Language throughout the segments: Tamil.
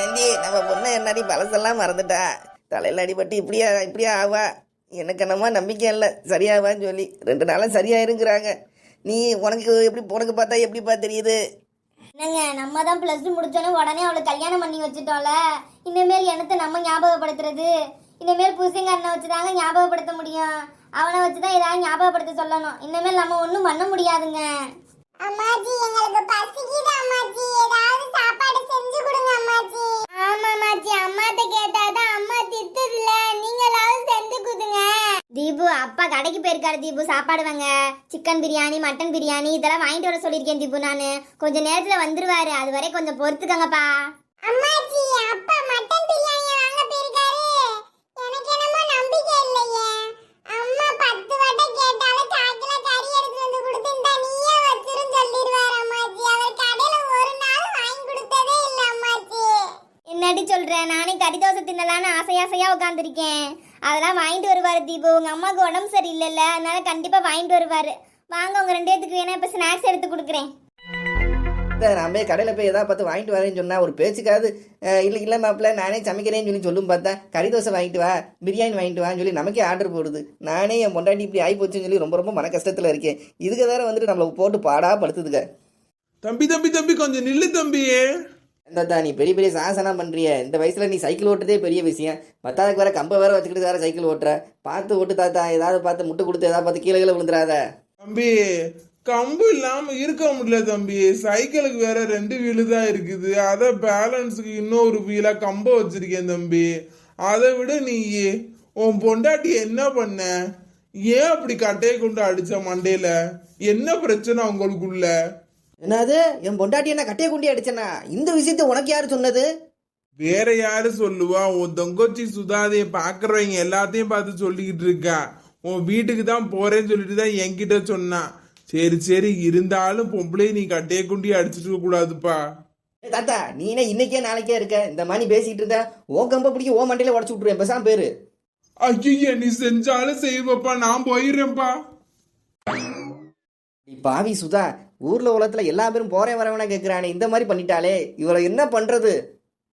ஏண்டி நம்ம பொண்ணு என்னடி பழசெல்லாம் மறந்துட்டா? தலையில் அடிபட்டு இப்படியா இப்படியா ஆவா? எனக்கு என்னமோ நம்பிக்கை இல்லை. சரியாவான்னு சொல்லி. ரெண்டு நாளாக சரியாயிருங்கிறாங்க. நீ உனக்கு எப்படி உனக்கு பார்த்தா எப்படிப்பா தெரியுது? என்னங்க நம்ம தான் ப்ளஸ் டூ முடிச்சோன்னே உடனே அவளை கல்யாணம் பண்ணி வச்சுட்டோம்ல. இனிமேல் எனத்தை நம்ம ஞாபகப்படுத்துறது? இனிமேல் புருஷங்காரனை வச்சு தாங்க ஞாபகப்படுத்த முடியும். அவனை வச்சு தான் ஏதாவது ஞாபகப்படுத்த சொல்லணும். இனிமேல் நம்ம ஒன்றும் பண்ண முடியாதுங்க. அம்மாஜி எங்களுக்கு பசிக்குது அம்மாஜி. ஏதாவது சாப்பாடு செஞ்சு கொடுங்க அம்மாஜி. ஆமா அம்மாச்சி அம்மாட்ட கேட்டாதான் அம்மா திட்டுதுல நீங்களாவது செஞ்சு குதுங்க தீபு அப்பா கடைக்கு போயிருக்காரு தீபு சாப்பாடு வாங்க. சிக்கன் பிரியாணி மட்டன் பிரியாணி இதெல்லாம் வாங்கிட்டு வர சொல்லியிருக்கேன் தீபு நான். கொஞ்ச நேரத்துல வந்துருவாரு. அது வரை கொஞ்சம் பொறுத்துக்கங்கப்பா. அம்மாஜி அப்பா மட்டன் வருவாரு தீபு உங்க அம்மாவுக்கு உடம்பு சரியில்லைல்ல அதனால கண்டிப்பா வாங்கிட்டு வருவாரு. வாங்க உங்க ரெண்டு பேத்துக்கு வேணா இப்ப ஸ்நாக்ஸ் எடுத்து கொடுக்குறேன். நான் போய் கடையில் போய் எதாவது பார்த்து வாங்கிட்டு வரேன்னு சொன்னா ஒரு பேச்சுக்காவது இல்லை இல்லை மாப்பிள்ள நானே சமைக்கிறேன்னு சொல்லி சொல்லும் பார்த்தா கறி தோசை வாங்கிட்டு வா பிரியாணி வாங்கிட்டு வான்னு சொல்லி நமக்கே ஆர்டர் போடுது. நானே என் பொண்டாட்டி இப்படி ஆகி போச்சுன்னு சொல்லி ரொம்ப ரொம்ப மன கஷ்டத்தில் இருக்கேன். இதுக்கு வேற வந்துட்டு நம்மளை போட்டு பாடா படுத்துதுங்க. தம்பி தம்பி தம்பி கொஞ்சம் நில்லு தம்பி. தாத்தா நீ பெரிய பெரிய சாசனம் பண்ணுறிய இந்த வயசில் நீ சைக்கிள் ஓட்டுறதே பெரிய விஷயம். பத்தாவதுக்கு வேற கம்பை வேற வச்சுக்கிட்டு வேற சைக்கிள் ஓட்டுற. பார்த்து ஓட்டு தாத்தா ஏதாவது பார்த்து முட்டு கொடுத்து ஏதாவது பார்த்து கீழே கீழே விழுந்துடாத தம்பி கம்பு இல்லாமல் இருக்க முடியல தம்பி. சைக்கிளுக்கு வேற ரெண்டு வீலு தான் இருக்குது. அதை பேலன்ஸுக்கு இன்னொரு வீலாக கம்பை வச்சிருக்கேன் தம்பி. அதை விட நீ. உன் பொண்டாட்டி என்ன பண்ண? ஏன் அப்படி கட்டையை கொண்டு அடிச்ச மண்டையில? என்ன பிரச்சனை உங்களுக்குள்ள என்னது? என் பொண்டாட்டி என்ன கட்டையை குண்டி அடிச்சனா இந்த விஷயத்த உனக்கு யாரு சொன்னது? வேற யாரு சொல்லுவா? உன் தொங்கச்சி சுதாதைய பாக்குறவங்க எல்லாத்தையும் பார்த்து சொல்லிக்கிட்டு இருக்கா. உன் வீட்டுக்கு தான் போறேன்னு சொல்லிட்டு தான் என்கிட்ட சொன்னான் சரி சரி. இருந்தாலும் பொம்பளை நீ கட்டையை குண்டி அடிச்சிட்டு கூடாதுப்பா. தாத்தா நீனே இன்னைக்கே நாளைக்கே இருக்க? இந்த மாதிரி பேசிட்டு இருந்தா ஓ கம்ப பிடிக்க ஓ மண்டையில உடச்சு விட்டுருவேன். பேசாம பேரு. ஐயோ நீ செஞ்சாலும் செய்வப்பா. நான் போயிடுறேன்ப்பா. நீ பாவி சுதா ஊர்ல உலகத்துல எல்லா பேரும் போறே வரவனா கேக்குறானே இந்த மாதிரி பண்ணிட்டாலே இவளை என்ன பண்றது?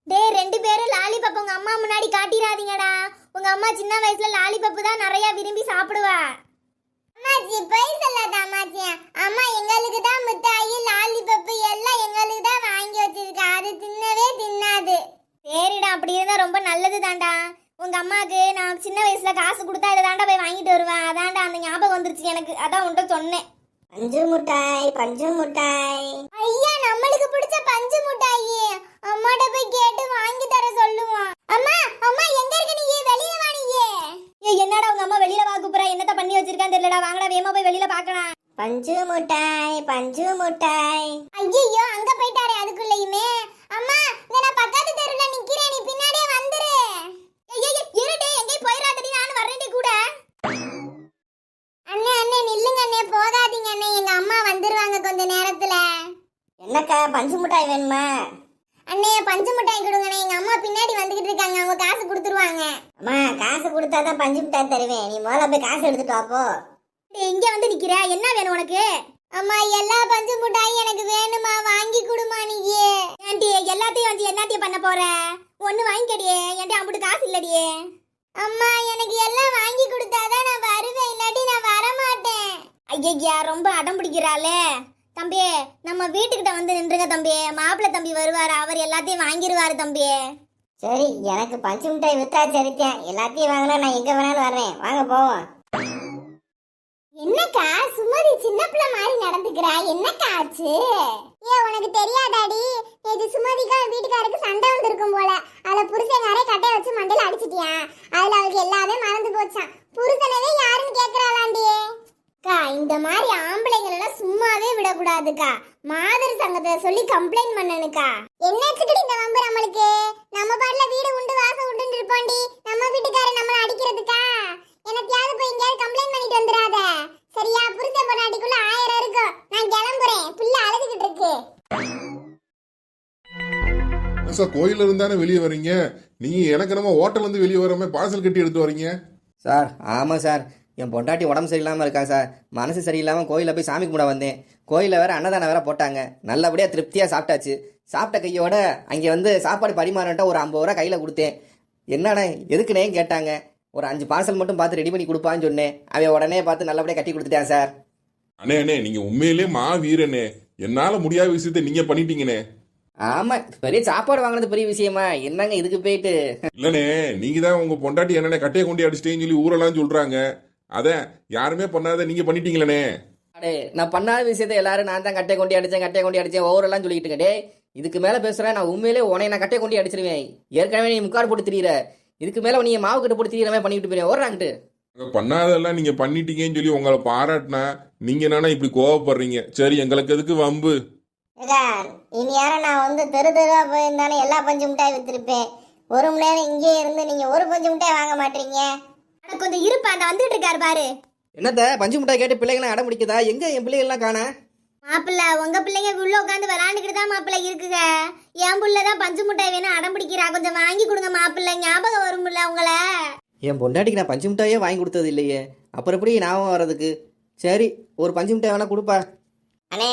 டேய் ரெண்டு பேரும் லாலிபப் உங்க அம்மா முன்னாடி காட்டிடாதீங்கடா உங்க அம்மா சின்ன வயசுல லாலிபப் தான் நிறைய விரும்பி சாப்பிடுவா. அம்மாஜி போய் சொல்லாத அம்மாஜி அம்மா எங்களுக்கு தான் மிட்டாயி லாலிபப்பு எல்லாம் எங்களுக்கு தான் வாங்கி வச்சிருக்கா. அது தின்னவே தின்னாது. சரிடா அப்படி இருந்தா ரொம்ப நல்லது தாண்டா உங்க அம்மாக்கு நான் சின்ன வயசுல காசு கொடுத்தா இதை தாண்டா போய் வாங்கிட்டு வருவேன். அதான்டா அந்த ஞாபகம் வந்துருச்சு எனக்கு. அதான் உன்கிட்ட சொன்னேன். பஞ்சு முட்டாய் பஞ்சு முட்டாய். ஐயா நம்மளுக்கு பிடிச்ச பஞ்சு முட்டாயி. அம்மாட்ட போய் கேட்டு வாங்கி தர சொல்லுவோம் அம்மா அம்மா எங்க இருக்க நீ? வெளிய வா நீயே என்னடா உங்க அம்மா வெளியில வா கூப்பிடுறா? என்னத்த பண்ணி வச்சிருக்கான்னு தெரியலடா. வாங்கடா வேகமா போய் வெளியில பார்க்கலாம் பஞ்சு முட்டாய் பஞ்சு முட்டாய். ஐயோ அங்க போயிட்டாரே அதுக்குள்ளயுமே. அம்மா இங்க நான் பக்கத்து தெருவுல அண்ணே போகாதீங்க அண்ணே. எங்க அம்மா வந்துருவாங்க கொஞ்ச நேரத்துல. என்னக்கா பஞ்சு மிட்டாய் வேணுமா? அண்ணே பஞ்சு மிட்டாய் கொடுங்கண்ணே. எங்க அம்மா பின்னாடி வந்துகிட்டு இருக்காங்க. அவங்க காசு கொடுத்துருவாங்க. அம்மா காசு கொடுத்தா தான் பஞ்சு மிட்டாய் தருவேன். நீ முதல்ல போய் காசு எடுத்துட்டு வா போ. டேய், இங்க வந்து நிக்கிற? என்ன வேணும் உனக்கு? அம்மா எல்லா பஞ்சு மிட்டாயும் எனக்கு வேணுமா? வாங்கி கொடுமா நீயே. ஏன்டி எல்லாத்தையும் வந்து என்னத்தையும் பண்ண போற? ஒண்ணு வாங்கிக்கடியே. என்கிட்ட அம்புட்டு காசு இல்லடியே. அம்மா எனக்கு எல்லாம் வாங்கி கொடுத்தாதான் நான் வருவேன். இல்லாட்டி நான் வர மாட்டேன் ஐயா ரொம்ப அடம் பிடிக்கிறாளே. தம்பி நம்ம வீட்டுக்கிட்ட வந்து நின்றுங்க தம்பி மாப்பிள்ளை தம்பி வருவாரு அவர் எல்லாத்தையும் வாங்கிடுவாரு தம்பி சரி எனக்கு பஞ்சு மிட்டாய் வித்தா சரித்தேன் எல்லாத்தையும் வாங்கினா நான் எங்க வேணாலும் வர்றேன். வாங்க போவோம். என்னக்கா சுமதி சின்ன பிள்ளை மாதிரி நடந்துக்கிறா. என்னக்கா ஆச்சு? ஏ உனக்கு தெரியாதாடி? நேற்று சுமதிக்கு வீட்டுக்காருக்கு சண்டை வந்திருக்கும் போல. அதுல புருஷங்காரே கட்டைய வச்சு மண்டையில அடிச்சிட்டியான் அதுல அவளுக்கு எல்லாமே மறந்து போச்சான் புருஷனவே யாருன்னு கேக்குறாளாண்டியே? அக்கா இந்த மாதிரி ஆம்பளைங்க எல்லாம் சும்மாவே விடக்கூடாதுக்கா. மாதர் சங்கத்தை சொல்லி கம்ப்ளைண்ட் பண்ணனுக்கா. என்னத்துக்குடி இந்த வம்பு நம்மளுக்கு? நம்ம பாட்டுல வீடு உண்டு வாசம் உண்டுன்னு இருப்போண்டி. நம்ம வீட்டுக்காரர் நம்மள அடிக்கிறதுக்கா? எனக்கையாவது போய் எங்கேயாவது கம்ப்ளைண்ட் பண்ணிட்டு வந்துடாத. சரியா? புருஷன் பொண்டாட்டிக்குள்ள ஆயிரம் இருக்கும். நான் கிளம்புறேன். பிள்ளை அழுதுகிட்டு இருக்கு. சார் கோயில்ல இருந்தானே வெளியே வர்றீங்க நீங்க எனக்கு நம்ம ஹோட்டல்ல இருந்து வெளியே வராம பார்சல் கட்டி எடுத்து வரீங்க? சார் ஆமாம் சார். என் பொண்டாட்டி உடம்பு சரியில்லாமல் இருக்கா சார்? மனசு சரியில்லாமல் கோயிலில் போய் சாமி கும்பிட வந்தேன். கோயிலில் வேற அன்னதானம் வேற போட்டாங்க. நல்லபடியாக திருப்தியாக சாப்பிட்டாச்சு. சாப்பிட்ட கையோட அங்கே வந்து சாப்பாடு பரிமாறன்ட்டா ஒரு ஐம்பது ரூபா கையில் கொடுத்தேன். என்னண்ணே எதுக்குண்ணே கேட்டாங்க. ஒரு அஞ்சு பார்சல் மட்டும் பார்த்து ரெடி பண்ணி கொடுப்பான்னு சொன்னேன். அவன் உடனே பார்த்து நல்லபடியாக கட்டி கொடுத்துட்டான் சார். அண்ணே அண்ணே நீங்க உண்மையிலே மா வீரனே என்னால முடியாத விஷயத்த நீங்க பண்ணிட்டீங்கண்ணே. ஆமாம் பெரிய சாப்பாடு வாங்கினது பெரிய விஷயமா. என்னங்க இதுக்கு போயிட்டு? இல்லனே நீங்க தான் உங்க பொண்டாட்டி என்னண்ணே கட்டையை கொண்டு அடிச்சிட்டேன்னு சொல்லி ஊரெல்லாம் சொல்றாங்க. அதான் யாருமே பண்ணாத நீங்க பண்ணிட்டீங்களே அடே நான் பண்ணாத விஷயத்த எல்லாரும் நான் தான் கட்டை கொண்டு அடிச்சேன் கட்டை கொண்டு அடிச்சேன் ஓவரெல்லாம் சொல்லிட்டு இருக்கேன். டேய் இதுக்கு மேலே பேசுகிறேன் நான் உண்மையிலே உன்னை நான் கட்டை கொண்டு அடிச்சிருவேன். ஏற்கனவே நீ முக்காடு போட்டு திரியிற. இதுக்கு மேலே நீ மாவு கட்டு போட்டு திரியிற மாதிரி பண்ணிட்டு போயிருவேன் ஓடுறாங்கிட்டு பண்ணாதெல்லாம் நீங்க பண்ணிட்டீங்கன்னு சொல்லி உங்களை பாராட்டினா நீங்க என்னன்னா இப்படி கோவப்படுறீங்க. சரி எங்களுக்கு எதுக்கு வம்பு? இனி யாரும் நான் வந்து தெரு தெருவா போயிருந்தானே எல்லா பஞ்சு மிட்டாய் வித்திருப்பேன். ஒரு மணி நேரம் இங்கே இருந்து நீங்க ஒரு பஞ்சு மிட்டாய் வாங்க மாட்டீங்க. கொஞ்சம் இருப்பா அந்த வந்துட்டு இருக்காரு பாரு. என்னத்த பஞ்சு முட்டாய் கேட்டு பிள்ளைங்களாம் அடம் பிடிக்குதா? எங்க என் பிள்ளைகள்லாம் காண? மாப்பிள்ள உங்க பிள்ளைங்க உள்ள உட்காந்து விளாண்டுக்கிட்டு தான் மாப்பிள்ள இருக்குங்க. என் புள்ள தான் பஞ்சு முட்டாய் வேணும் அடம் பிடிக்கிறா. கொஞ்சம் வாங்கி கொடுங்க மாப்பிள்ள ஞாபகம் வரும்ல உங்களை. என் பொண்டாட்டிக்கு நான் பஞ்சு மிட்டாயே வாங்கி கொடுத்தது இல்லையே. அப்புறம் எப்படி ஞாபகம் வர்றதுக்கு? சரி ஒரு பஞ்சு மிட்டாய் வேணா கொடுப்பா. அண்ணே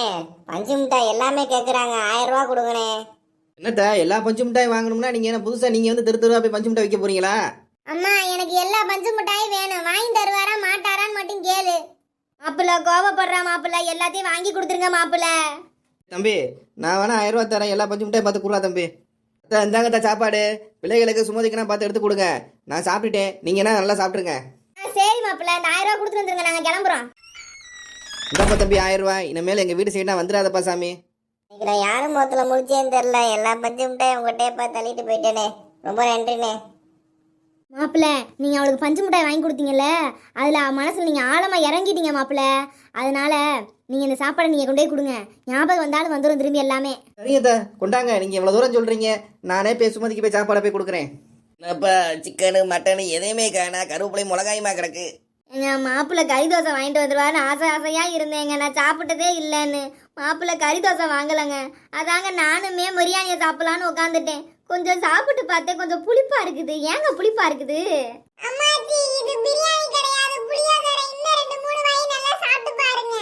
பஞ்சு மிட்டாய் எல்லாமே கேக்குறாங்க. ஆயிரம் ரூபா கொடுங்கண்ணே. என்னத்த எல்லா பஞ்சு மிட்டாய் வாங்கணும்னா நீங்க என்ன புதுசா நீங்க வந்து தெரு தெருவா போய் பஞ்சு மிட்டாய் வைக்க போறீங்களா? அம்மா எனக்கு எல்லா பஞ்சு மிட்டாயும் வேணும். வாங்கி தருவாரா மாட்டாரான்னு மட்டும் கேளு. மாப்பிள்ள கோவப்படுறா மாப்பிள்ள. எல்லாத்தையும் வாங்கி கொடுத்துருங்க மாப்பிள்ள. தம்பி நான் வேணா ஆயிரம் ரூபா தரேன். எல்லா பஞ்சு மிட்டாய் பார்த்து கொடுறா தம்பி. அத்தா, இந்தாங்கத்தா சாப்பாடு. பிள்ளைகளுக்கு சுமதிக்குனா பார்த்து எடுத்து கொடுங்க. நான் சாப்பிட்டுட்டேன். நீங்க என்ன நல்லா சாப்பிட்ருங்க சரி மாப்பிள்ள. இந்த ஆயிரம் ரூபா கொடுத்துட்டு வந்துருங்க. நாங்க கிளம்புறோம். இந்தாப்பா தம்பி ஆயிரம் ரூபாய். இனிமேல் எங்கள் வீடு சைடாக வந்துடாதப்பா சாமி. இன்னைக்கு நான் யாரும் முகத்துல முடிச்சேன்னு தெரியல. எல்லா பஞ்சு மிட்டாயும் உங்கள்கிட்டயே பார்த்து தள்ளிட்டு போயிட்டேனே. ரொம்ப நன்றிண்ணே. மாப்பிள்ள நீங்க அவளுக்கு பஞ்சு மிட்டாய் வாங்கி கொடுத்தீங்கல்ல அதுல அவ மனசுல நீங்க ஆழமா இறங்கிட்டீங்க மாப்பிள்ள அதனால நீங்க இந்த சாப்பாடை நீங்க கொண்டு போய் கொடுங்க. ஞாபகம் வந்தாலும் வந்துடும் திரும்பி எல்லாமே. சரிங்க தா கொண்டாங்க. நீங்கள் இவ்வளோ தூரம் சொல்கிறீங்க நானே போய் சுமதிக்கு போய் சாப்பாடை போய் கொடுக்குறேன். என்னப்பா சிக்கனு மட்டனு எதையுமே காணா கருவேப்பிலை மிளகாயுமா கிடக்கு. எங்க மாப்பிள்ள கறி தோசை வாங்கிட்டு வந்துருவாருன்னு ஆசை ஆசையா இருந்தேங்க. நான் சாப்பிட்டதே இல்லைன்னு. மாப்பிள்ள கறி தோசை வாங்கலைங்க. அதாங்க நானுமே பிரியாணியை சாப்பிடலான்னு உட்காந்துட்டேன் கொஞ்சம் சாப்பிட்டு பார்த்தேன். கொஞ்சம் புளிப்பா இருக்குது. ஏங்க புளிப்பா இருக்குது? அம்மாச்சி இது பிரியாணி கிடையாது. புளியோதரை இன்னும் ரெண்டு மூணு வாய் நல்லா சாப்பிட்டு பாருங்க.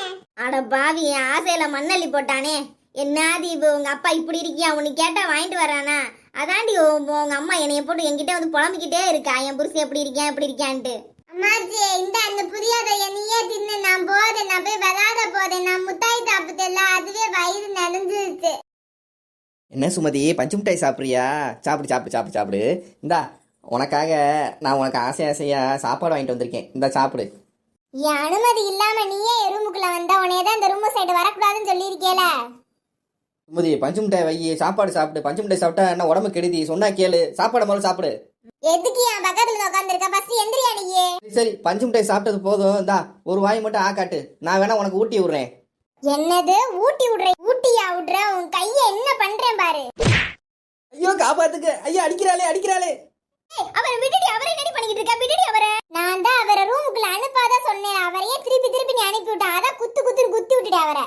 அட பாவி ஆசையில மண்ணள்ளி போட்டானே. என்னது இப்போ உங்க அப்பா இப்படி இருக்கியா? உனக்கு கேட்டா வாங்கிட்டு வரானா? அதாண்டி உங்க அம்மா என்னைய போட்டு என்கிட்ட வந்து புலம்பிக்கிட்டே இருக்கா. என் புருஷன் எப்படி இருக்கியா? எப்படி இருக்கியான்ட்டு. அம்மாச்சி இந்த அந்த புளியோதரை நீயே தின்னு. நான் போதேன் நான் போய் விளாட போதேன் நான் முட்டாய் சாப்பிட்டேன்ல. அதுவே வயிறு நனைஞ்சிருச்சு. என்ன சுமதி பஞ்சு மிட்டாய் சாப்பிட்றியா? சாப்பிடு சாப்பிடு சாப்பிடு சாப்பிடு. இந்தா உனக்காக நான் உனக்கு ஆசை ஆசையாக சாப்பாடு வாங்கிட்டு வந்திருக்கேன். இந்தா சாப்பிடு. என் அனுமதி இல்லாம நீயே ரூமுக்குள்ள வந்தா உன்னைய தான் இந்த ரூம் சைடு வரக்கூடாதுன்னு சொல்லியிருக்கேல. சுமதி பஞ்சு மிட்டாய் வை சாப்பாடு சாப்பிடு. பஞ்சு மிட்டாய் சாப்பிட்டா என்ன உடம்பு கெடுதி? சொன்னா கேளு. சாப்பாடு முதல்ல சாப்பிடு. எதுக்கு என் பக்கத்துல உட்காந்துருக்க ஃபர்ஸ்ட் எந்திரியா நீயே? சரி, சரி. பஞ்சு மிட்டாய் சாப்பிட்டது போதும். இந்தா ஒரு வாய் மட்டும் ஆக்காட்டு நான் வேணா உனக்கு ஊட்டி விடுறேன். என்னது? ஊட்டி விடுற ஊட்டியா விடுற? உன் கைய என்ன பண்றேன் பாரு. ஐயோ காப்பாத்துக்கு. ஐயா அடிக்கிறாளே அடிக்கிறாளே. அவரை விட்டுடி அவரை என்னடி பண்ணிக்கிட்டு இருக்க? விட்டுடி அவரை. நான் தான் அவரை ரூமுக்குள்ள அனுப்பாத சொன்னேன். அவரையே திருப்பி திருப்பி நீ அனுப்பி விட்டா? அதான் குத்து குத்துன்னு குத்தி விட்டுட அவரை.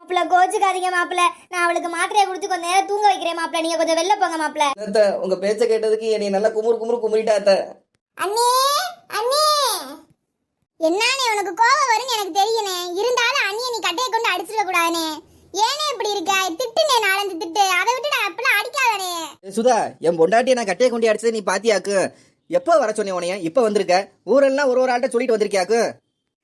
மாப்பிள்ள கோச்சுக்காதீங்க மாப்பிள்ள. நான் அவளுக்கு மாத்திரையை கொடுத்து கொஞ்ச நேரம் தூங்க வைக்கிறேன் மாப்பிள்ள. நீங்க கொஞ்சம் வெளில போங்க மாப்பிள்ள. உங்க பேச்ச கேட்டதுக்கு என்னை நல்லா குமுறு குமுறு குமுறிட்டா அண்ணே அண்ணே. என்னானே உனக்கு கோவம் வரும்னு எனக்கு தெரியுனே இருந்தாலும் அண்ணியை நீ கட்டையை கொண்டு அடிச்சிட கூடாதுனே ஏனே இப்படி இருக்க திட்டுனே நாலஞ்சு திட்டு அதை விட்டு நான் அப்பெல்லாம் அடிக்காதனே ஏய், சுதா என் பொண்டாட்டியை நான் கட்டையை கொண்டு அடிச்சது நீ பாத்தியாக்கு? எப்போ வர சொன்னேன் உனைய இப்போ வந்திருக்க? ஊரெல்லாம் ஒரு ஒரு ஆள்கிட்ட சொல்லிட்டு வந்திருக்கியாக்கு?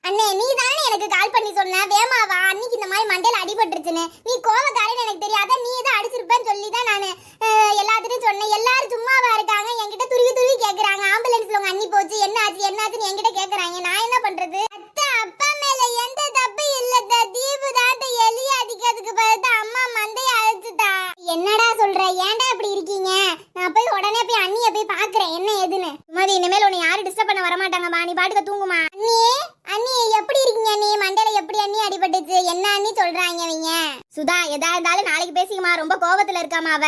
அண்ணே நீ தானே எனக்கு கால் பண்ணி சொன்ன? வேமாவா அன்னைக்கு இந்த மாதிரி மண்டையில அடிபட்டுருச்சுன்னு. நீ கோவக்காரன்னு எனக்கு தெரியாத நீ தான் அடிச்சிருப்பேன்னு சொல்லி தான் நான் எல்லாத்துட்டும் சொன்னேன். எல்லாரும் சும்மாவா இருக்காங்க. என்கிட்ட துருவி துருவி கேக்குறாங்க. ஆம்புலன்ஸ்ல உங்க அண்ணி போச்சு. என்ன ஆச்சு என்ன ஆச்சுன்னு என்கிட்ட கேக்குறாங்க. நான் என்ன பண்றது? அத்தை அப்பா மேல எந்த தப்பு இல்ல தீபு தாட்ட எலிய அடிக்கிறதுக்கு பதிலா அம்மா மந்தையை அழைச்சிட்டா. என்னடா சொல்ற? ஏன்டா இப்படி இருக்கீங்க? நான் போய் உடனே போய் அண்ணிய போய் பாக்குறேன். என்ன ஏதுன்னு. மாதிரி இனிமேல் உன்னை யாரும் டிஸ்டர்ப் பண்ண வரமாட்டாங்கம்மா. நீ பாட்டுக்கு தூங்குமா. அண்ணி அண்ணி எப்படி இருக்கீங்க அண்ணி? மண்டையில எப்படி அண்ணி அடிபட்டுச்சு? என்ன அண்ணி சொல்றாங்க அவங்க சுதா எதா இருந்தாலும் நாளைக்கு பேசிக்கமா ரொம்ப கோவத்துல இருக்காமா அவ.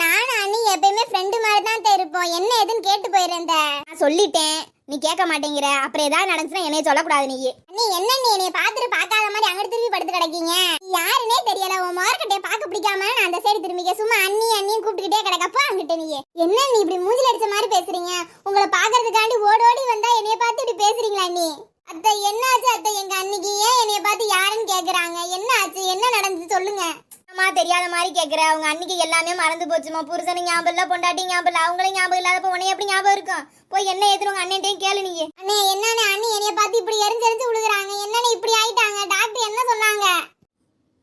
நானும் அண்ணி எப்பயுமே ஃப்ரெண்டு மாதிரி தான் இருப்போம். என்ன ஏதுன்னு கேட்டு போயிருந்தேன் நான் சொல்லிட்டேன். நீ கேட்க மாட்டேங்கிற. அப்புறம் ஏதாவது நடந்துச்சுன்னா என்னைய சொல்லக்கூடாது நீ. அண்ணி என்ன நீ என்னைய பாத்துட்டு பார்க்காத மாதிரி அங்கிட்டு திரும்பி படுத்து கிடக்கீங்க? யாருன்னே தெரியல. உன் மார்க்கெட்டை பார்க்க பிடிக்காம நான் அந்த சைடு திரும்பிக்க சும்மா அண்ணி அண்ணியும் கூப்பிட்டுக்கிட்டே கிடக்கப்போ அங்கிட்ட நீ என்ன நீ இப்படி மூஞ்சில அடிச்ச மாதிரி பேசுறீங்க? உங்களை பாக்குறதுக்காண்டி ஓடோடி வந்தா என்னைய பார்த்து இப்படி பேசுறீங்களா நீ அத்தை என்னாச்சு அத்தை? எங்க அன்னைக்கு ஏன் என்னைய பார்த்து யாருன்னு கேக்குறாங்க? என்ன ஆச்சு என்ன நடந்துச்சு? சொல்லுங்க. அம்மா தெரியாத மாதிரி கேக்குற. அவங்க அன்னைக்கு எல்லாமே மறந்து போச்சுமா? புருஷனு ஞாபகம் இல்ல பொண்டாட்டி ஞாபகம் இல்ல அவங்களே ஞாபகம் இல்லாத உனக்கு எப்படி ஞாபகம் இருக்கும்? போய் என்ன ஏத்துன உங்க அண்ணன்ட்டையும் கேளு நீங்க அண்ணே என்னன்னு அண்ணி என்னைய பார்த்து இப்படி எரிஞ்செரிஞ்சு விழுகுறாங்க என்னன்னு இப்படி ஆயிட்டாங்க? டாக்டர் என்ன சொன்னாங்க?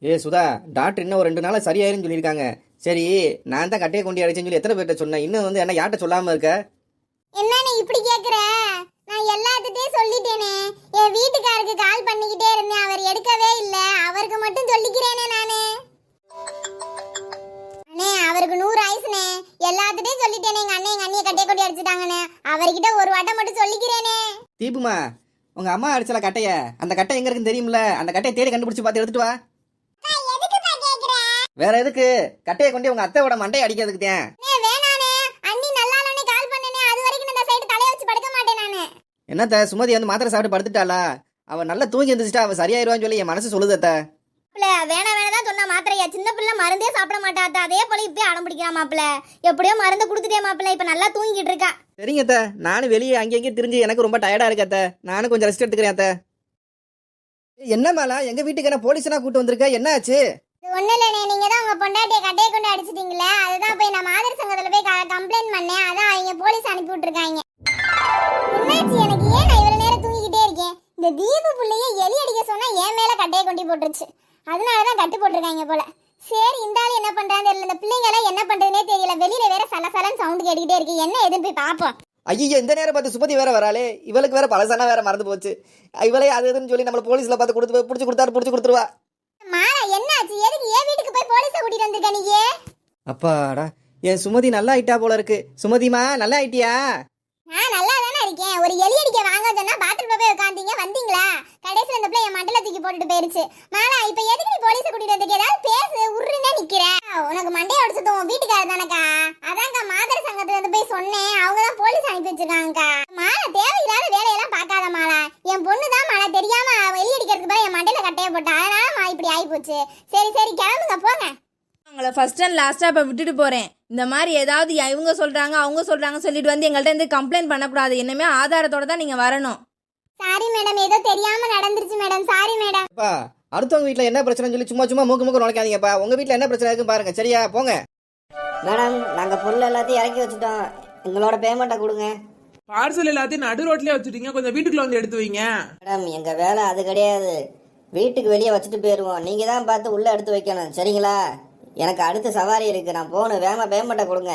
ஏ சுதா டாக்டர் இன்னும் ஒரு ரெண்டு நாள் சரியாயிருன்னு சொல்லியிருக்காங்க. சரி நான் தான் கட்டையை கொண்டு அடிச்சேன்னு சொல்லி எத்தனை பேர்கிட்ட சொன்னேன்? இன்னும் வந்து என்ன யார்கிட்ட சொல்லாம இருக்க? என்ன இப்படி கேக்குற? நான் எல்லாத்துட்டையும் சொல்லிட்டேனே. என் வீட்டுக்காருக்கு கால் பண்ணிக்கிட்டே இருந்தேன். அவர் எடுக்கவே இல்ல. அவருக்கு மட்டும் சொல்லிக்கிறேனே நானு. அண்ணே அவருக்கு நூறு ஆயுசுனே எல்லாத்துட்டையும் சொல்லிட்டேனே. எங்க அண்ணன் எங்க அண்ணியை கட்டையை கொட்டி அடிச்சுட்டாங்கன்னு. அவர்கிட்ட ஒரு வாட்டம் மட்டும் சொல்லிக்கிறேனே. தீபுமா உங்க அம்மா அடிச்சல கட்டைய. அந்த கட்டை எங்க இருக்குன்னு தெரியும்ல? அந்த கட்டையை தேடி கண்டுபிடிச்சு பார்த்து எடுத்துட்டு வா. வேற எதுக்கு? கட்டையை கொண்டு உங்க அத்தையோட மண்டையை அடிக்கிறதுக்கு தான் அண்ணே, வேணாண்ணே அண்ணி நல்லா இல்லைன்னு கால் பண்ணனே அது வரைக்கும் நான் இந்த சைடு தலைய வச்சு படுக்க மாட்டேன் நானு என்னத்த சுமதி வந்து மாத்திரை சாப்பிட்டு படுத்துட்டாளா? அவ நல்லா தூங்கி இருந்துச்சுட்டா அவ சரியாயிருவான்னு சொல்லி என் மனசு சொல்லுது அத்தை. மாப்பிள வேணா வேணா தான் சொன்ன மாத்திரையா? சின்ன பிள்ளை மருந்தே சாப்பிட மாட்டாத்த அதே போல இப்பயே அடம் பிடிக்கிறா மாப்பிள எப்படியோ மருந்து கொடுத்துட்டே மாப்பிள இப்ப நல்லா தூங்கிட்டு இருக்கா. சரிங்க அத்தை. நானும் வெளியே அங்கே இங்கே திரிஞ்சு எனக்கு ரொம்ப டயர்டா இருக்கு அத்தை. நானும் கொஞ்சம் ரெஸ்ட் எடுத்துக்கிறேன் அத்தை. என்ன மேலா? எங்க வீட்டுக்கு என்ன போலீஸ்னா கூட்டு வந்திருக்க? என்ன ஆச்சு? ஒண்ணு இல்லண்ணே. நீங்க தான் உங்க பொண்டாட்டிய கட்டையை கொண்டு அடிச்சிட்டீங்களே. அதுதான் போய் நான் மாதர் சங்கத்துல போய் கம்ப்ளைண்ட் பண்ணேன். அதான் அவங்க போலீஸ் அனுப்பி விட்டுருக்காங்க. என்னாச்சு எனக்கு ஏன் நான் இவ்வளவு நேரம் தூங்கிக்கிட்டே இருக்கேன்? இந்த தீபு புள்ளைய எலி அடிக்க சொன்னா என் மேல கட்டையை கொண்டு போட்டுருச்சு. அதனாலதான் கட்டு போட்டிருக்காங்க போல. சரி இந்த ஆள் என்ன பண்றான்னு தெரியல. இந்த பிள்ளைங்க எல்லாம் என்ன பண்றதுனே தெரியல. வெளியில வேற சலசலன்னு சவுண்ட் கேட்டுக்கிட்டே இருக்கு. என்ன எதுன்னு போய் பாப்போம் ஐயோ இந்த நேரம் பார்த்து சுமதி வேற வராளே. இவளுக்கு வேற பழசானா வேற மறந்து போச்சு. இவளே அது இதுன்னு சொல்லி நம்மள போலீஸ்ல பார்த்து கொடுத்து பிடிச்சி கொடுத்தாரு பிடிச்சி கொடுத்துருவா. மாலா என்னாச்சு? எதுக்கு ஏன் வீட்டுக்கு போய் போலீஸை கூட்டிட்டு வந்திருக்க நீயே அப்பாடா என் சுமதி நல்லா ஆயிட்டா போல இருக்கு. சுமதிமா நல்லா ஆயிட்டியா? தானே இருக்கேன் ஒரு எலி அடிக்க வாங்க சொன்னா பாத்ரூம்ல போய் உட்காந்தீங்க வந்தீங்களா? கடைசியில் இந்த பிள்ளை என் மண்டல தூக்கி போட்டுட்டு போயிருச்சு. மாலா இப்ப எதுக்கு நீ போலீஸ் கூட்டிட்டு வந்திருக்க? ஏதாவது பேசு உருன்னே நிக்கிற. உனக்கு மண்டையை அடிச்சதும் உன் வீட்டுக்காரர் தானக்கா? அதான்க்கா மாதர் சங்கத்துல இருந்து போய் சொன்னேன். அவங்க தான் போலீஸ் அனுப்பி வச்சிருக்காங்கக்கா. மாலா தேவையில்லாத வேலையெல்லாம் பார்க்காத மாலா. என் பொண்ணு தான் மாலா தெரியாம வெளியடிக்கிறதுக்கு என் மண்டையில கட்டைய போட்டா. அதனால மா இப்படி ஆகி போச்சு சரி சரி கிளம்புங்க போங்க. அவங்கள ஃபர்ஸ்ட் அண்ட் லாஸ்ட்டாக இப்போ விட்டுட்டு போகிறேன் இந்த மாதிரி ஏதாவது இவங்க சொல்கிறாங்க அவங்க சொல்கிறாங்க சொல்லிட்டு வந்து எங்கள்கிட்ட இருந்து கம்ப்ளைண்ட் பண்ணக்கூடாது. இனிமே ஆதாரத்தோட தான் நீங்கள் வரணும். சாரி மேடம் ஏதோ தெரியாம நடந்துருச்சு மேடம் சாரி மேடம் அப்பா அடுத்தவங்க வீட்ல என்ன பிரச்சனைன்னு சொல்லி சும்மா சும்மா மூக்கு மூக்கு நுழைக்காதீங்கப்பா. உங்க வீட்ல என்ன பிரச்சனை இருக்குன்னு பாருங்க. சரியா? போங்க. மேடம் நாங்க பொருள் எல்லாத்தையும் இறக்கி வச்சுட்டோம். எங்களோட பேமெண்ட்டை கொடுங்க. பார்சல் எல்லாத்தையும் நடு ரோட்லயே வச்சுட்டீங்க. கொஞ்சம் வீட்டுக்குள்ள வந்து எடுத்து வைங்க. மேடம் எங்க வேலை அது கிடையாது. வீட்டுக்கு வெளியே வச்சுட்டு போயிடுவோம் நீங்க தான் பார்த்து உள்ள எடுத்து வைக்கணும். சரிங்களா? எனக்கு அடுத்த சவாரி இருக்கு. நான் போகணும் வேமா பேமெண்ட்டை கொடுங்க.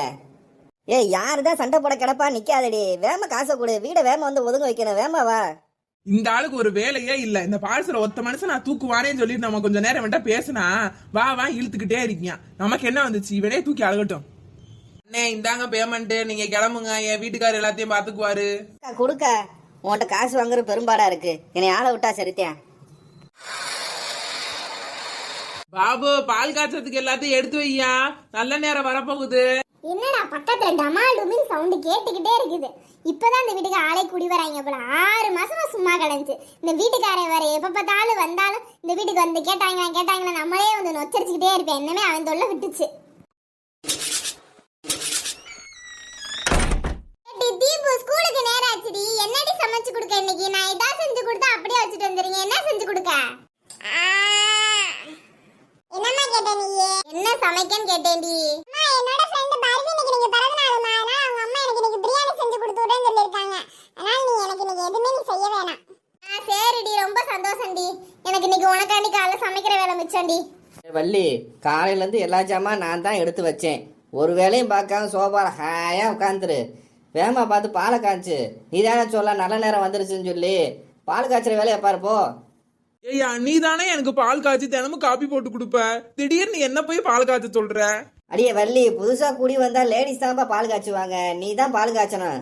ஏய் யாரு தான் சண்டை போட கிடப்பா? நிக்காதடி. வேம காசை கொடு. வீட வேம வந்து ஒதுங்க வைக்கணும். வேமா வா. இந்த ஆளுக்கு ஒரு வேலையே இல்ல. இந்த பார்சல் ஒத்த மனுஷன் நான் தூக்குவானேன்னு சொல்லிட்டு நம்ம கொஞ்சம் நேரம் விட்டா பேசினா வா வா இழுத்துக்கிட்டே இருக்கீங்க நமக்கு என்ன வந்துச்சு? இவனே தூக்கி அழகட்டும். அண்ணே இந்தாங்க பேமெண்ட் நீங்க கிளம்புங்க. என் வீட்டுக்காரர் எல்லாத்தையும் பாத்துக்குவாரு. கொடுக்க. உன்கிட்ட காசு வாங்குற பெரும்பாடா இருக்கு. என்னை ஆளை விட்டா சரித்தேன் பாபு பால் காய்ச்சதுக்கு எல்லாத்தையும் எடுத்து வையா. நல்ல நேரம் வரப்போகுது. என்னடா பக்கத்துல டமால் சவுண்டு சவுண்ட் கேட்டுக்கிட்டே இருக்குது. இப்பதான் இந்த வீட்டுக்கு ஆளே குடி வராங்க போல. ஆறு மாசமா சும்மா கிடந்துச்சு. இந்த வீட்டுக்காரன் வேற எப்ப பார்த்தாலும் வந்தாலும் இந்த வீட்டுக்கு வந்து கேட்டாங்க கேட்டாங்களா நம்மளே வந்து நொச்சரிச்சுக்கிட்டே இருப்பேன். என்னமே அவன் தொல்லை விட்டுச்சு ஏடி, தீபு ஸ்கூலுக்கு நேரம் ஆச்சுடி என்னடி சமைச்சு கொடுக்க இன்னைக்கு நான் இதா செஞ்சு கொடுத்தா அப்படியே வச்சுட்டு வந்துறீங்க என்ன செஞ்சு கொடுக்க என்னம்மா கேட்ட நீ என்ன ஏண்டி என்னோட ஃப்ரெண்ட் பர்வி இன்னைக்கு நீங்க பிறந்த அதனால அவங்க அம்மா எனக்கு இன்னைக்கு பிரியாணி செஞ்சு கொடுத்து விடுன்னு சொல்லிருக்காங்க அதனால நீ எனக்கு இன்னைக்கு எதுவுமே நீ செய்ய வேணாம். ஆ சரிடி. ரொம்ப சந்தோஷம்டி. எனக்கு இன்னைக்கு உனக்காண்டி காலைல சமைக்கிற வேலை மிச்சம்டி. வள்ளி காலையில இருந்து எல்லா ஜாமான் நான் தான் எடுத்து வச்சேன். ஒரு வேலையும் பார்க்காம சோபால ஹாயா உட்காந்துரு. வேமா பார்த்து பாலை காய்ச்சு. நீ தானே சொல்ல நல்ல நேரம் வந்துருச்சுன்னு சொல்லி. பால் காய்ச்சுற வேலையை பாருப்போ ஏய்யா நீ தானே எனக்கு பால் காய்ச்சி தினமும் காப்பி போட்டு கொடுப்ப. திடீர்னு என்ன போய் பால் காய்ச்ச சொல்ற? அடியே வள்ளி புதுசா குடி வந்தா லேடிஸ் தான்ப்பா பால் காய்ச்சுவாங்க. நீ தான் பால் காய்ச்சணும்.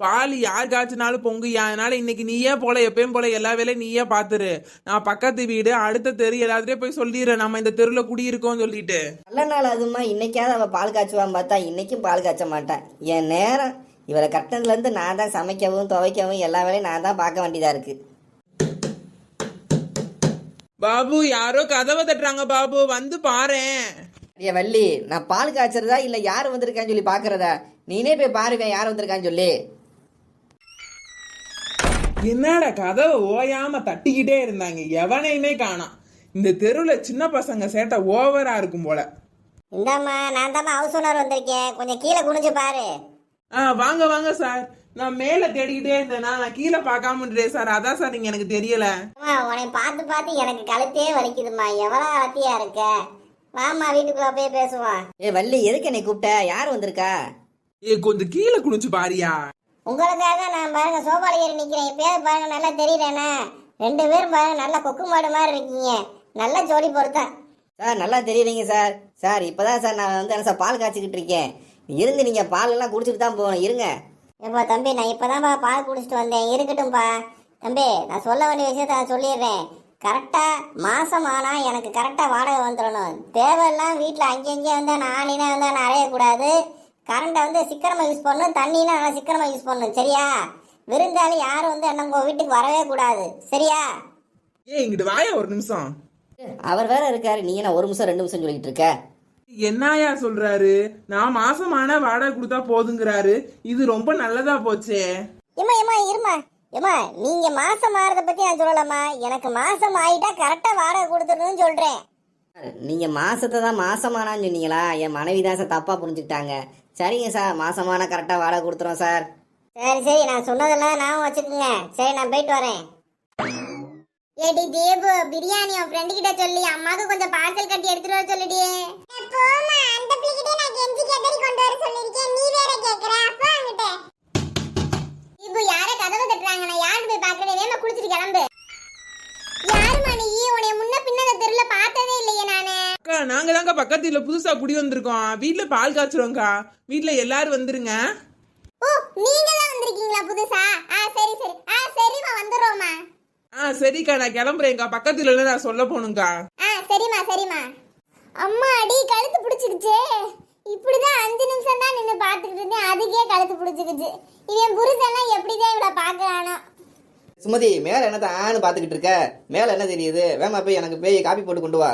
பால் யார் காய்ச்சினாலும் பொங்குயா அதனால இன்னைக்கு நீயே போல எப்பயும் போல எல்லா வேலையும் நீயே பாத்துரு. நான் பக்கத்து வீடு அடுத்த தெரு எல்லாத்துலயும் போய் சொல்லிடுறேன். நம்ம இந்த தெருல குடியிருக்கோம் சொல்லிட்டு. நல்ல நாள் அதுமா இன்னைக்காவது அவள் பால் காய்ச்சுவான்னு பார்த்தா இன்னைக்கும் பால் காய்ச்ச மாட்டான். என் நேரம். இவரை கட்டினதுலேருந்து நான் தான் சமைக்கவும் துவைக்கவும் எல்லா வேலையும் நான் தான் பார்க்க வேண்டியதா இருக்கு. பாபு யாரோ கதவை தட்டுறாங்க பாபு. வந்து பாரேன். அடியே வள்ளி நான் பால் காய்ச்சறதா இல்லை யார் வந்திருக்கான்னு சொல்லி பார்க்கறதா நீனே போய் பாருவேன் யார் வந்திருக்கான்னு சொல்லி. என்னடா கதவை ஓயாம தட்டிக்கிட்டே இருந்தாங்க. எவனையுமே காணோம்? இந்த தெருவுல சின்ன பசங்க சேட்டை ஓவரா இருக்கும் போல. இந்தாம்மா நான் தாம்மா ஹவுஸ் ஓனர் வந்திருக்கேன். கொஞ்சம் கீழே குனிஞ்சு பாரு. ஆ வாங்க வாங்க சார் நான் மேல தேடிக்கிட்டே இருந்தேனா நான் கீழே பார்க்காம இருந்தேன் சார். அதான் சார் நீங்க எனக்கு தெரியல. உன்னை பார்த்து பார்த்து எனக்கு கழுத்தே வலிக்குதும்மா. எவ்வளோ அலத்தியா இருக்க? வாம்மா வீட்டுக்குள்ள போய் பேசுவோம். ஏ வள்ளி எதுக்கு என்னை கூப்பிட்ட? யார் வந்திருக்கா? ஏ கொஞ்சம் கீழே குனிஞ்சு பாரியா. உங்களுக்காக நான் பாருங்க சோபால ஏறி நிக்கிறேன். இப்பயாவது பாருங்க நல்லா தெரியலண்ணே ரெண்டு பேரும் பாருங்க நல்ல கொக்கு மாடு மாதிரி இருக்கீங்க. நல்ல ஜோடி பொருத்தம். சார் நல்லா தெரியுறீங்க சார். சார் இப்பதான் சார் நான் வந்து என்ன சார் பால் காய்ச்சிக்கிட்டு இருக்கேன். இருந்து நீங்க பால் எல்லாம் குடிச்சிட்டு தான் போகணும். இருங்க. ஏப்பா தம்பி நான் இப்பதான்ப்பா பால் குடிச்சிட்டு வந்தேன். இருக்கட்டும்பா. தம்பி நான் சொல்ல வேண்டிய விஷயத்த நான் சொல்லிடுறேன். கரெக்டா மாசம் ஆனா எனக்கு கரெக்டா வாடகை வந்துடணும். தேவையெல்லாம் வீட்டில் அங்கங்கே வந்து நாளினா வந்து நான் அறையக்கூடாது கரண்ட்டை வந்து சிக்கனமா யூஸ் பண்ணணும். தண்ணினா நல்லா சிக்கனமா யூஸ் பண்ணணும். சரியா? விருந்தாளி யாரும் வந்து என்ன உங்க வீட்டுக்கு வரவே கூடாது. சரியா? ஏ இங்கிட்டு வாயா ஒரு நிமிஷம். அவர் வேற இருக்காரு. நீ என்ன ஒரு நிமிஷம் ரெண்டு நிமிஷம் சொல்லிட்டு இருக்க? என்னயா சொல்றாரு? நான் மாசமான வாடகை கொடுத்தா போதுங்கிறாரு. இது ரொம்ப நல்லதா போச்சே. ஏமா ஏமா இருமா ஏமா நீங்க மாசம் ஆறத பத்தி நான் சொல்லலாமா எனக்கு மாசம் ஆயிட்டா கரெக்டா வாடகை கொடுத்துடணும்னு சொல்றேன். நீங்க மாசத்தை தான் மாசமானான்னு சொன்னீங்களா? என் மனைவி தான் சார் தப்பா புரிஞ்சுக்கிட்டாங்க. சரிங்க சார் மாசமான கரெக்டா வாடகை கொடுத்துறோம் சார். சரி சரி நான் சொன்னதெல்லாம் நான் வச்சுக்கோங்க. சரி நான் போயிட்டு வரேன். ஏடி தேபு பிரியாணி உன் ஃப்ரெண்டு கிட்ட சொல்லி அம்மாக்கு கொஞ்சம் பார்சல் கட்டி எடுத்துட்டு வர சொல்லுடி. போமா அந்த பிள்ளைகிட்டே நான் கெஞ்சி கேட்டடி கொண்டு வர சொல்லிருக்கேன் நீ வேற கேக்குற. அப்பா அங்கிட்ட. இப்போ யார கதவை தட்டுறாங்க நான் யாரு போய் பாக்குறேன் வேமா குளிச்சிட்டு கிளம்பு. யாருமா நீ? உன்னை முன்ன பின்ன இந்த தெருல பார்த்ததே இல்லையே நானு. அக்கா நாங்க தாங்க பக்கத்து வீட்டுல புதுசா குடி வந்திருக்கோம். வீட்டுல பால் காய்ச்சுறோம்க்கா வீட்டுல எல்லாரும் வந்துருங்க. ஓ நீங்க தான் வந்திருக்கீங்களா புதுசா? ஆ சரி சரி. ஆ சரிம்மா வந்துடுறோம்மா. ஆ சரிக்கா நான் கிளம்புறேன்க்கா. பக்கத்துல இல்ல நான் சொல்ல போகணும்க்கா. ஆ சரிம்மா சரிம்மா. அம்மா அடி கழுத்து பிடிச்சிக்கிச்சே. இப்படிதான் அஞ்சு நிமிஷம் தான் நின்று பார்த்துக்கிட்டு இருந்தேன். அதுக்கே கழுத்து பிடிச்சிக்கிச்சு. இவன் புருஷெல்லாம் எப்படிதான் இவளை பார்க்கறானோ. சுமதி மேலே என்னத்த ஆன்னு பார்த்துக்கிட்டு இருக்க? மேலே என்ன தெரியுது? வேமா போய் எனக்கு போய் காப்பி போட்டு கொண்டு வா.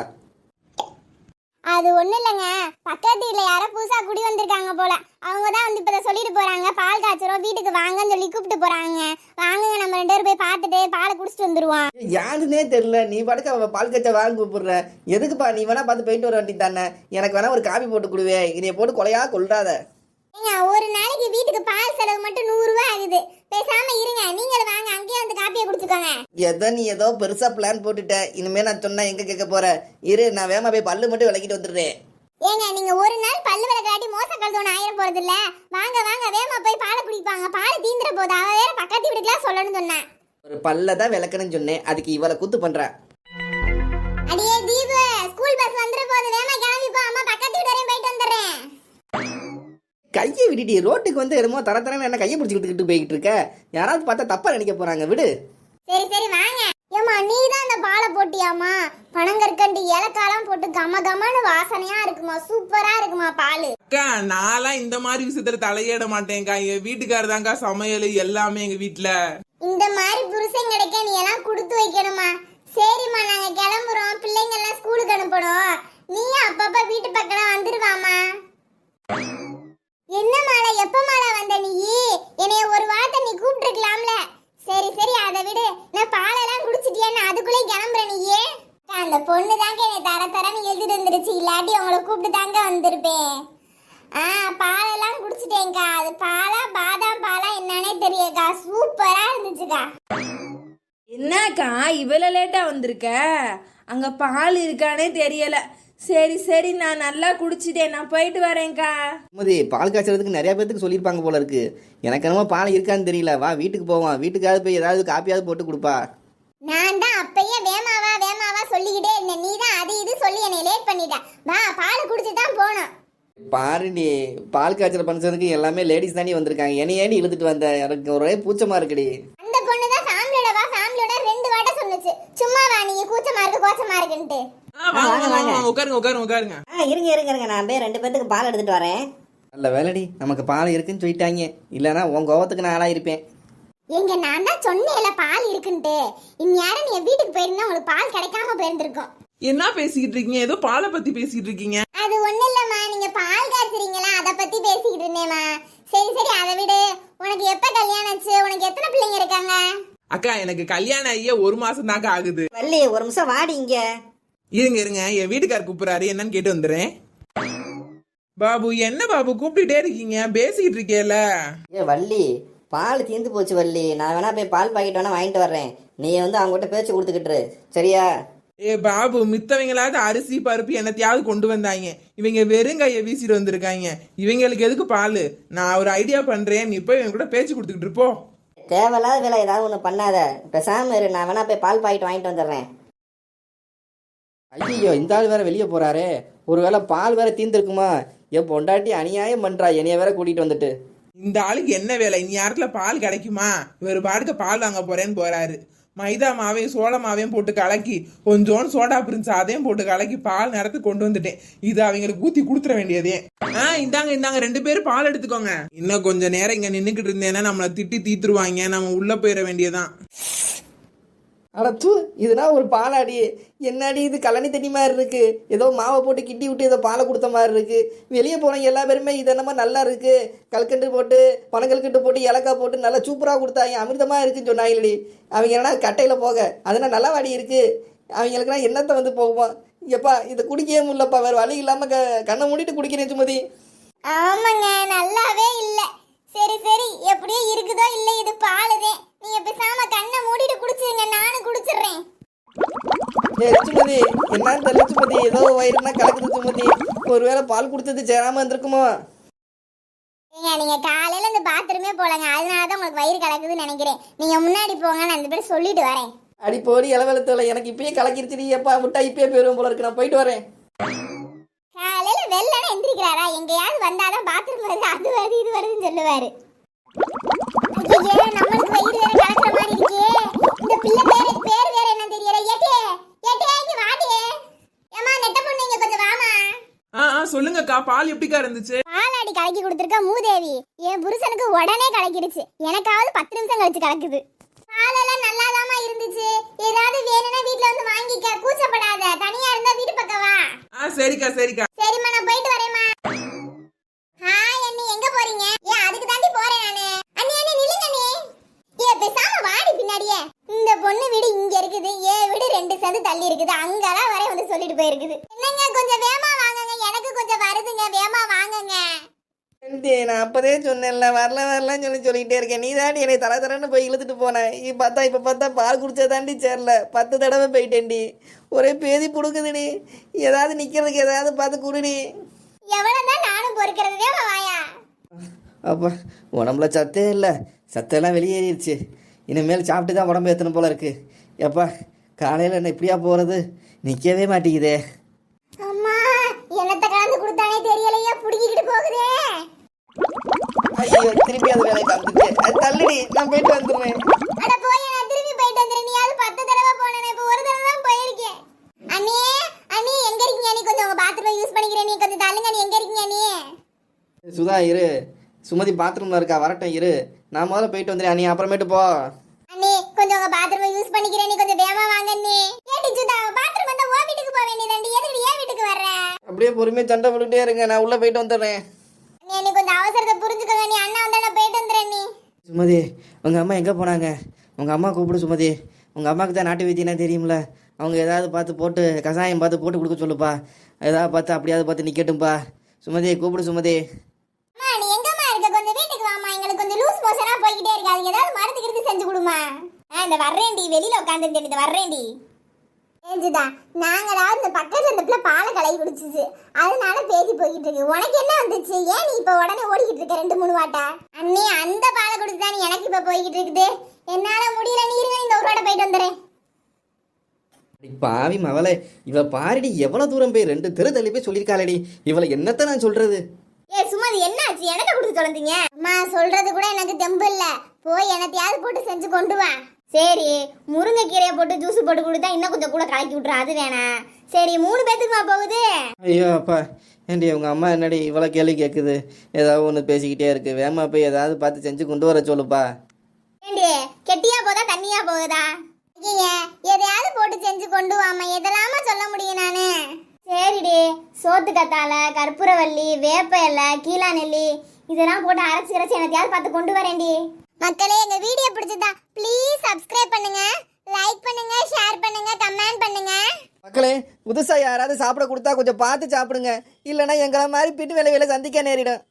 அது ஒண்ணும் இல்லைங்க. பக்கத்து வீட்டில் யாரோ புதுசா குடி வந்திருக்காங்க போல. அவங்க தான் வந்து இப்போ சொல்லிட்டு போறாங்க. பால் காய்ச்சறோம் வீட்டுக்கு வாங்கன்னு சொல்லி கூப்பிட்டு போறாங்க. வாங்குங்க நம்ம ரெண்டு பேரும் போய் பார்த்துட்டு பாலை குடிச்சிட்டு வந்துருவான் யாருன்னே தெரியல. நீ படுக்க அவன் பால் காய்ச்ச வாங்க கூப்பிடுற. எதுக்குப்பா நீ வேணா பார்த்து போயிட்டு வர வேண்டி தானே? எனக்கு வேணா ஒரு காபி போட்டு கொடுவே. இதைய போட்டு கொலையா கொள்றாத ஏங்க ஒரு நாளைக்கு வீட்டுக்கு பால் செலவு மட்டும் நூறு ரூபாய் ஆகுது. பேசாம இருங்க நீங்களும் வாங்க அங்கேயே வந்து காப்பியை குடிச்சுக்கோங்க. ஏதோ நீ ஏதோ பெருசா பிளான் போட்டுட்ட. இனிமே நான் சொன்னா எங்க கேட்க போற? இரு நான் வேகமா போய் பல்லு மட்டும் விளக்கிட்டு வந்துடுறேன். ஏங்க நீங்க ஒரு நாள் பல்லு விளக்காட்டி மோச கழுதோன்னு ஆயிரம் போறது இல்ல வாங்க வாங்க வேமா போய் பாலை குடிப்பாங்க. பால் தீந்துற போது அவ வேற பக்கத்து வீட்டுக்குலாம் சொல்லணும்னு சொன்னேன் ஒரு பல்ல தான் விளக்கணும்னு சொன்னேன். அதுக்கு இவளை குத்து பண்ற. அடியே தீபு ஸ்கூல் பஸ் வந்துற போது வேமா கிளம்பி போ. அம்மா கையை விட்டுட்டி ரோட்டுக்கு வந்து என்னமோ தர தரன்னு என்ன கையை பிடிச்சி விட்டுக்கிட்டு போய்கிட்டு இருக்க. யாராவது பார்த்தா தப்பா நினைக்க போறாங்க. விடு. சரி சரி வாங்க. ஏமா நீ தான் அந்த பாலை போட்டியாமா பனங்கற்கண்டு ஏலக்காலாம் போட்டு கம கமன்னு வாசனையா இருக்குமா? சூப்பரா இருக்குமா பால்? அக்கா நான்லாம் இந்த மாதிரி விஷயத்துல தலையிட மாட்டேன்க்கா. என் வீட்டுக்காரர் தான்க்கா சமையல் எல்லாமே எங்க வீட்டுல இந்த மாதிரி புருஷன் கிடைக்க நீ எல்லாம் கொடுத்து வைக்கணுமா? சரிம்மா நாங்க கிளம்புறோம். பிள்ளைங்க எல்லாம் ஸ்கூலுக்கு அனுப்பணும். நீயும் அப்பப்ப வீட்டு பக்கம் வந்துருவாமா என்ன மாலை எப்ப மாலை வந்த நீ? என்னைய ஒரு வார்த்தை நீ கூப்பிட்டுருக்கலாம்ல. சரி சரி அதை விடு. நான் பாலெல்லாம் குடிச்சிட்டியான்னு அதுக்குள்ளே கிளம்புற நீயே அந்த பொண்ணு தாங்க என்னை தர தரன்னு எழுதிட்டு வந்துருச்சு. இல்லாட்டி உங்களை கூப்பிட்டு தாங்க வந்திருப்பேன். ஆ பாலெல்லாம் குடிச்சிட்டேங்க்கா அது பாலா பாதாம் பாலா என்னன்னே தெரியக்கா சூப்பரா இருந்துச்சுக்கா. என்னக்கா இவ்வளோ லேட்டாக வந்திருக்க? அங்கே பால் இருக்கானே தெரியல. சரி சரி நான் நல்லா குடிச்சிட்டேன். நான் போயிட்டு வரேன்க்கா. சுமதி பால் காய்ச்சறதுக்கு நிறைய பேத்துக்கு சொல்லியிருப்பாங்க போல இருக்கு. எனக்கு என்னமோ பால் இருக்கான்னு தெரியல. வா வீட்டுக்கு போவான் வீட்டுக்காவது போய் ஏதாவது காப்பியாவது போட்டு கொடுப்பா. நான் தான் அப்பயே வேமாவா வேமாவா சொல்லிக்கிட்டே இருந்தேன். நீ தான் அது இது சொல்லி என்னை லேட் பண்ணிட்ட. வா பால் குடிச்சு தான் போகணும். பாரு நீ பால் காய்ச்சல் பண்ணுறதுக்கு எல்லாமே லேடிஸ் தாண்டி வந்திருக்காங்க. என்னை ஏண்டி இழுத்துட்டு வந்த? எனக்கு ஒரே பூச்சமா இருக்குடி. அந்த பொண்ணு தான் ஃபேமிலியோட வா ஃபேமிலியோட ரெண்டு வாட்டை சொன்னுச்சு. சும்மா வா நீங்க கூச்சமா இருக்கு கோச்சமா இருக்குன்ட்டு. உட்காருங்க உட்காருங்க உட்காருங்க. ஆ இருங்க இருங்க இருங்க நான் போய் ரெண்டு பேத்துக்கு பால் எடுத்துட்டு வரேன். நல்ல வேலைடி. நமக்கு பால் இருக்குன்னு சொல்லிட்டாங்க. இல்லைன்னா உன் கோவத்துக்கு நான் ஆளாயிருப்பேன். எங்க நான் தான் சொன்னேன்ல பால் இருக்குன்ட்டு. இந்நேரம் நீ வீட்டுக்கு போயிருந்தா உங்களுக்கு பால் கிடைக்காம போயிருந்திருக்கும். என்ன பேசிக்கிட்டு இருக்கீங்க? ஏதோ பாலை பத்தி பேசிக்கிட்டு இருக்கீங்க. அது ஒண்ணு இல்லம்மா. நீங்க பால் காய்ச்சறீங்களா? அத பத்தி பேசிக்கிட்டு இருந்தேம்மா. சரி சரி அதை விடு. உனக்கு எப்ப கல்யாணம் ஆச்சு? உனக்கு எத்தனை பிள்ளைங்க இருக்காங்க? அக்கா எனக்கு கல்யாணம் ஆகிய ஒரு மாசம் தாங்க ஆகுது. வள்ளி ஒரு நிமிஷம் வாடி இங்க. இருங்க இருங்க. என் வீட்டுக்கார் கூப்பிடுறாரு. என்னன்னு கேட்டு வந்துடுறேன். பாபு என்ன பாபு? கூப்பிட்டுட்டே இருக்கீங்க. பேசிக்கிட்டு இருக்கேல ஏ வள்ளி. பால் தீர்ந்து போச்சு வள்ளி. நான் வேணா போய் பால் பாக்கெட் வேணா வாங்கிட்டு வர்றேன். நீ வந்து அவங்ககிட்ட பேச்சு கொடுத்துக்கிட்டு. சரியா? ஏ பாபு மித்தவங்களாவது அரிசி பருப்பு என்னத்தையாவது கொண்டு வந்தாங்க. இவங்க வெறும் கையை வீசிட்டு வந்திருக்காங்க. இவங்களுக்கு எதுக்கு பால்? நான் ஒரு ஐடியா பண்றேன். நீ போய் இவங்க கூட பேச்சு கொடுத்துக்கிட்டு இருப்போ. தேவையில்லாத வேலை ஏதாவது ஒன்று பண்ணாத. பேசாம இரு. நான் வேணா போய் பால் பாக்கெட் வாங்கிட்டு வந்துடுறேன். ஐயோ இந்த ஆள் வேற வெளியே போறாரே. ஒருவேளை பால் வேற தீர்ந்துருக்குமா? என் பொண்டாட்டி அநியாயம் பண்றா. என்னைய வேற கூட்டிட்டு வந்துட்டு. இந்த ஆளுக்கு என்ன வேலை? இனி நேரத்துல பால் கிடைக்குமா? இவர் பாட்டுக்கு பால் வாங்க போறேன்னு போறாரு. மைதா மாவையும் சோள மாவையும் போட்டு கலக்கி கொஞ்சோண்டு சோடா பிரிஞ்சு அதையும் போட்டு கலக்கி பால் நேரத்துக்கு கொண்டு வந்துட்டேன். இது அவங்களுக்கு ஊத்தி கொடுத்துற வேண்டியதே. ஆ இந்தாங்க இந்தாங்க. ரெண்டு பேரும் பால் எடுத்துக்கோங்க. இன்னும் கொஞ்ச நேரம் இங்க நின்னுக்கிட்டு இருந்தேன்னா நம்மளை திட்டி தீத்துருவாங்க. நம்ம உள்ள போயிட வேண்டியதான் அட தூ இதுனா ஒரு பாலாடி. என்னடி இது கழனி தண்ணி மாதிரி இருக்கு. ஏதோ மாவை போட்டு கிட்டி விட்டு ஏதோ பாலை கொடுத்த மாதிரி இருக்கு. வெளியே போனவங்க எல்லா பேருமே இது என்னமோ நல்லா இருக்கு. கல்கண்டு போட்டு பனங்கல்கண்டு போட்டு ஏலக்காய் போட்டு நல்லா சூப்பராக கொடுத்தாங்க. அமிர்தமா இருக்குன்னு சொன்னாங்களடி அவங்க என்ன கட்டையில் போக? அதனால் நல்லா வாடி இருக்கு? அவங்களுக்குலாம் என்னத்தை வந்து போகுவோம் எப்பா இதை குடிக்கவே முடியலப்பா. வேறு வழி இல்லாமல் க கண்ணை மூடிட்டு குடிக்கிறேன் சுமதி. ஆமாங்க நல்லாவே இல்லை. சரி சரி. எப்படியோ இருக்குதோ இல்ல இது பாலுதே. நீங்க பேசாம கண்ணை மூடிட்டு குடிச்சிருங்க நானும் குடிச்சிடுறேன். சுமதி என்னன்னு தெரியல சுமதி ஏதோ வயிறுனா கலக்குது சுமதி ஒருவேளை பால் கொடுத்தது சேராமல் இருந்திருக்குமோ? ஏங்க நீங்க காலையில இந்த பாத்ரூமே போலங்க. அதனால தான் உங்களுக்கு வயிறு கலக்குதுன்னு நினைக்கிறேன். நீங்க முன்னாடி போங்க நான் அந்த பேர் சொல்லிட்டு வரேன். அடி போடி இளவெளத்துல. எனக்கு இப்பயே கலக்கிருச்சுடி. எப்பா விட்டா இப்பயே போயிடுவோம் போல இருக்கு. நான் போயிட்டு வரேன். வெள்ளன எந்திரிக்கிறாரா? எங்கேயாவது வந்தாதான் பாத்ரூம் வருது அது வருது இது வருதுன்னு சொல்லுவாரு. நம்மளுக்கு வயிறு வேற கலக்குற மாதிரி இருக்கே. இந்த பிள்ளை பேரு பேர் வேற என்ன தெரியல. ஏட்டே ஏட்டே இங்க வாடியே ஏமா நெட்ட பொண்ணு இங்க கொஞ்சம் வாமா ஆ சொல்லுங்கக்கா பால் எப்படிக்கா இருந்துச்சு? பாலாடி கலக்கி கொடுத்துருக்க மூதேவி. என் புருஷனுக்கு உடனே கலக்கிடுச்சு. எனக்காவது பத்து நிமிஷம் கழிச்சு கலக்குது. பாலெல்லாம் நல்லாதாம்மா இருந்துச்சு. ஏதாவது வேணும்னா வீட்ல வந்து வாங்கிக்க. கூச்சப்படாத. தனியா இருந்தா வீட்டு பக்கம் வா. ஆ சரிக்கா சரிக்கா. சரிம்மா நான் போயிட்டு வரேம்மா. ஹாய் அண்ணி. எங்க போறீங்க? ஏன் அதுக்கு தாண்டி போறேன் நானு. அண்ணி அண்ணி நில்லுங்க அண்ணி. ஏ பேசாம வாடி பின்னாடியே. இந்த பொண்ணு வீடு இங்க இருக்குது. ஏன் வீடு ரெண்டு சந்து தள்ளி இருக்குது. அங்கதான் வரை வந்து சொல்லிட்டு போயிருக்குது. என்னங்க கொஞ்சம் வேமா வாங்குங்க. எனக்கு கொஞ்சம் வருதுங்க. வேமா வாங்குங்க. நான் அப்பதே சொன்னேன்ல வரல வரலன்னு சொல்லி சொல்லிக்கிட்டே இருக்கேன். நீ தாண்டி என்னை தர தரன்னு போய் இழுத்துட்டு போனேன் இப்போ பார்த்தா இப்போ பார்த்தா பால் குடிச்சா தாண்டி சேரல. பத்து தடவை போயிட்டேன்டி. ஒரே பேதி புடுக்குதுடி ஏதாவது நிற்கிறதுக்கு ஏதாவது பார்த்து குடுடி. நானும் பொறுக்கிறது வாயா? அப்பா உடம்புல சத்தே இல்லை. சத்தெல்லாம் வெளியேறிடுச்சு. இனிமேல் சாப்பிட்டு தான் உடம்பு ஏற்றணும் போல இருக்கு. எப்பா காலையில் என்ன இப்படியா போகிறது நிற்கவே மாட்டேங்குதே அம்மா என்னத்த கலந்து கொடுத்தானே தெரியலையே புடிக்கிட்டு போகுதே ஐயோ திருப்பி அது வேலை காமிச்சிச்சு அது தள்ளுடி நான் போயிட்டு வந்துடுறேன். அட போய் நான் போயிட்டு வந்துறேன் நீ அது பத்து தடவை போனேன் இப்போ ஒரு தடவை தான் போயிருக்கேன். அண்ணே அண்ணி எங்க இருக்கீங்க? நீ கொஞ்சம் உங்க பாத்ரூம் யூஸ் பண்ணிக்கிறேன். நீ கொஞ்சம் தள்ளுங்க நீ எங்க இருக்கீங்க நீ சுதா இரு. சுமதி பாத்ரூமில் இருக்கா? வரட்டும் இரு. நான் முதல்ல போயிட்டு வந்துடுறேன். நீ அப்புறமேட்டு போ. அண்ணே கொஞ்சம் உங்க பாத்ரூம் யூஸ் பண்ணிக்கிறேன். நீ கொஞ்சம் வேகமா வாங்க அண்ணே. ஏடி சுதா பாத்ரூம் வந்தா ஓ வீட்டுக்கு போக வேண்டியதாண்டி எதுக்கு ஏன் வீட்டுக்கு வர்ற? அப்படியே பொறுமையாக சண்டை போட்டுட்டே இருங்க. நான் உள்ளே போயிட்டு வந்துடுறேன். நீ கொஞ்சம் அவசரத்தை புரிஞ்சுக்கோங்க. நீ அண்ணா வந்தா நான் போயிட்டு வந்துடுறேன் நீ. சுமதி உங்கள் அம்மா எங்கே போனாங்க? உங்கள் அம்மா கூப்பிடு சுமதி. உங்கள் அம்மாவுக்கு தான் நாட்டு வைத்தியனா தெரியும்ல. அவங்க ஏதாவது பார்த்து போட்டு கசாயம் பார்த்து போட்டு கொடுக்க சொல்லுப்பா. ஏதாவது பார்த்து அப்படியாவது பார்த்து நிற்கட்டும்ப்பா சுமதி கூப்பிடு சுமதி. நீ எங்கம்மா இருக்க? கொஞ்சம் வீட்டுக்கு வாமா எங்களுக்கு கொஞ்சம் லூஸ் மோஷனா போய்கிட்டே இருக்காது ஏதாவது மருந்து கிருந்து செஞ்சு கொடுமா ஆ இந்த வர்றேன்டி. வெளியில உட்காந்துருந்தேன் இந்த வர்றேன்டி. ஏஞ்சுதா? நாங்களாவது இந்த பக்கத்துல இந்த பிள்ளை பாலை கலகி குடிச்சிச்சு. அதனால பேசி போய்கிட்டு இருக்கு. உனக்கு என்ன வந்துச்சு? ஏன் நீ இப்ப உடனே ஓடிக்கிட்டு இருக்க? ரெண்டு மூணு வாட்டா? அண்ணி அந்த பாலை குடிச்சுதான் எனக்கு இப்ப போய்கிட்டு இருக்குது? என்னால முடியல. நீ இருங்க இந்த வாட்டை போயிட்டு வந்துடுறேன் பாவி மவளே இவ பாருடி எவ்வளோ தூரம் போய் ரெண்டு தெரு தள்ளி போய் சொல்லியிருக்காளடி. இவளை என்னத்த நான் சொல்கிறது ஏ சுமதி என்னாச்சு எனக்கு கொடுத்து தொலைந்தீங்க? அம்மா சொல்றது கூட எனக்கு தெம்பு இல்ல. போய் எனத்தையாவது போட்டு செஞ்சு கொண்டு வா. சரி முருங்கைக்கீரையை போட்டு ஜூஸ் போட்டு கொடுத்தா இன்னும் கொஞ்சம் கூட கலக்கி விட்ரு அது வேணாம் சரி மூணு பேத்துக்குமா போகுது? ஐயோ அப்பா. ஏண்டி உங்க அம்மா என்னடி இவ்வளோ கேள்வி கேட்குது ஏதாவது ஒன்று பேசிக்கிட்டே இருக்கு. வேமா போய் ஏதாவது பார்த்து செஞ்சு கொண்டு வர சொல்லுப்பா. ஏண்டி கெட்டியா போதா தண்ணியா போகுதா? ஐயே எதையாவது போட்டு செஞ்சு கொண்டு வாமா எதெல்லாமா சொல்ல முடியும் நானு. சரிடி. சோத்து கத்தாழை கற்பூரவல்லி வேப்ப இலை கீழா நெல்லி இதெல்லாம் போட்டு அரைச்சி அரைச்சி எனத்தையாவது பார்த்து கொண்டு வரேன்டி. மக்களே எங்க வீடியோ பிடிச்சதா ப்ளீஸ் சப்ஸ்கிரைப் பண்ணுங்க லைக் பண்ணுங்க ஷேர் பண்ணுங்க கமெண்ட் பண்ணுங்க. மக்களே புதுசா யாராவது சாப்பிட கொடுத்தா கொஞ்சம் பார்த்து சாப்பிடுங்க. இல்லைன்னா எங்களை மாதிரி பின் வேலை சந்திக்க நேரிடும்.